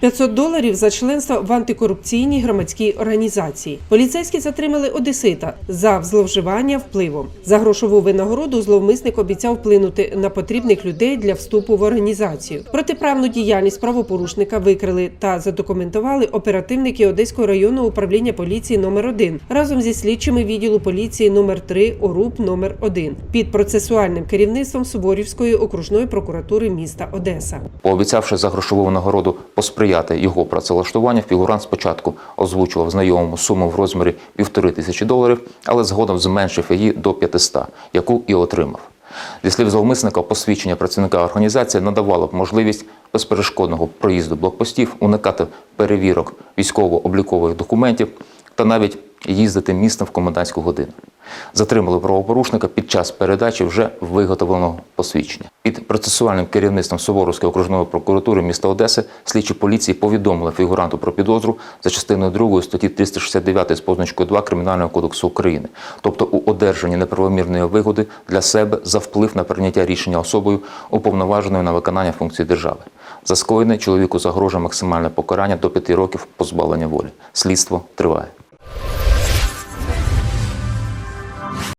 500 доларів за членство в антикорупційній громадській організації. Поліцейські затримали одесита за зловживання впливом. За грошову винагороду зловмисник обіцяв вплинути на потрібних людей для вступу в організацію. Протиправну діяльність правопорушника викрили та задокументували оперативники Одеського районного управління поліції номер 1 разом зі слідчими відділу поліції номер 3 ОРУП номер 1 під процесуальним керівництвом Суворівської окружної прокуратури міста Одеса. Пообіцявши за грошову нагороду посприяти його працевлаштуванню, фігурант спочатку озвучував знайомому суму в розмірі півтори тисячі доларів, але згодом зменшив її до 500, яку і отримав. Зі слів зловмисника, посвідчення працівника організації надавало б можливість безперешкодного проїзду блокпостів, уникати перевірок військово-облікових документів та навіть їздити містом в комендантську годину. Затримали правопорушника під час передачі вже виготовленого посвідчення. Під процесуальним керівництвом Суворовської окружної прокуратури міста Одеси слідчі поліції повідомили фігуранту про підозру за частиною 2 статті 369 з позначкою 2 Кримінального кодексу України, тобто у одержанні неправомірної вигоди для себе за вплив на прийняття рішення особою, уповноваженою на виконання функцій держави. За скоєне чоловіку загрожує максимальне покарання до 5 років позбавлення волі. Слідство триває.